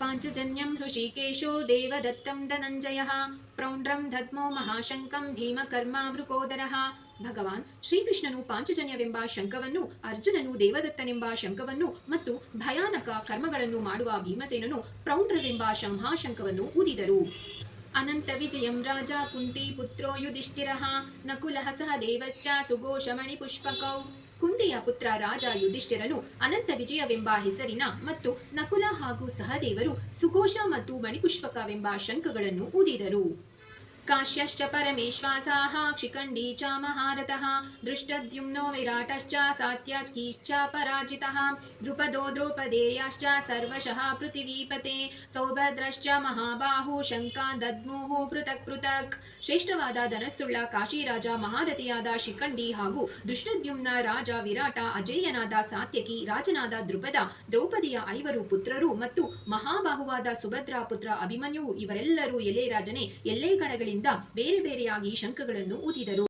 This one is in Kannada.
पाञ्चजन्यं हृषीकेशो देवदत्तं धनञ्जयः ಪ್ರೌಂಡ್ರಂ ಧದ್ಮೋ ಮಹಾಶಂಕಂ ಭೀಮಕರ್ಮಾವೃಕೋದರಃ ಭಗವಾನ್ ಶ್ರೀಕೃಷ್ಣನು ಪಾಂಚಜನ್ಯವೆಂಬ ಶಂಕವನ್ನು ಅರ್ಜುನನು ದೇವದತ್ತನೆಂಬ ಶಂಕವನ್ನು ಮತ್ತು ಭಯಾನಕ ಕರ್ಮಗಳನ್ನು ಮಾಡುವ ಭೀಮಸೇನನು ಪ್ರೌಂಡ್ರವೆಂಬ ಶಂಹಾಶಂಕವನ್ನು ಊದಿದರು ಅನಂತ ವಿಜಯಂ ರಾಜ ಕುಂತಿ ಪುತ್ರೋ ಯುಧಿಷ್ಠಿರಃ ನಕುಲಃ ಸಹ ದೇವಶ್ಚ ಸುಘೋಷಮಣಿ ಪುಷ್ಪಕೌ ಕುಂತಿಯ ಪುತ್ರ ರಾಜ ಯುಧಿಷ್ಠಿರನು ಅನಂತ ವಿಜಯವೆಂಬ ಹೆಸರಿನ ಮತ್ತು ನಕುಲ ಹಾಗೂ ಸಹದೇವರು ಸುಘೋಷ ಮತ್ತು ಮಣಿಪುಷ್ಪಕವೆಂಬ ಶಂಖಗಳನ್ನು ಊದಿದರು। ಕಾಶ್ಯಶ್ಚ परमेश्वासाः ಶಿಖಂಡಿ ಚ ಮಹಾರತಃ ದೃಷ್ಟದ್ಯುಮ್ನೋ ವಿರಾಟಶ್ಚ ಸಾತ್ಯಕೀಶ್ಚ ಪರಾಜಿತಃ ದ್ರುಪದೋ ದ್ರೌಪದೇಯಾಶ್ಚ ಸರ್ವಶಃ ಪೃಥಿವೀಪತೆ ಸೌಭದ್ರಶ್ಚ ಮಹಾಬಾಹು ಶಂಕ ದದ್ಮುಹು ಪೃಥಕ್ ಪೃಥಕ್ ಶ್ರೇಷ್ಠವಾದ ಧನಸ್ಸುಳ್ಳ ಕಾಶಿರಾಜ, ಮಹಾರಥಿಯಾದ ಶಿಖಂಡಿ ಹಾಗೂ ದೃಷ್ಟದ್ಯುಮ್ನ ರಾಜ ವಿರಾಟ, ಅಜೇಯನಾದ ಸಾತ್ಯಕಿ, ರಾಜನಾದ ದ್ರುಪದ, ದ್ರೌಪದಿಯ ಐವರು ಪುತ್ರರು ಮತ್ತು ಮಹಾಬಾಹುವಾದ ಸುಭದ್ರಾ ಪುತ್ರ ಅಭಿಮನ್ಯು ಇವರೆಲ್ಲರೂ ಎಲೆ ರಾಜನೇ, ಎಲ್ಲೇ ಕಡೆಗಳಿಂದ ಬೇರೆ ಬೇರೆಯಾಗಿ ಶಂಖಗಳನ್ನು ಊದಿದರು.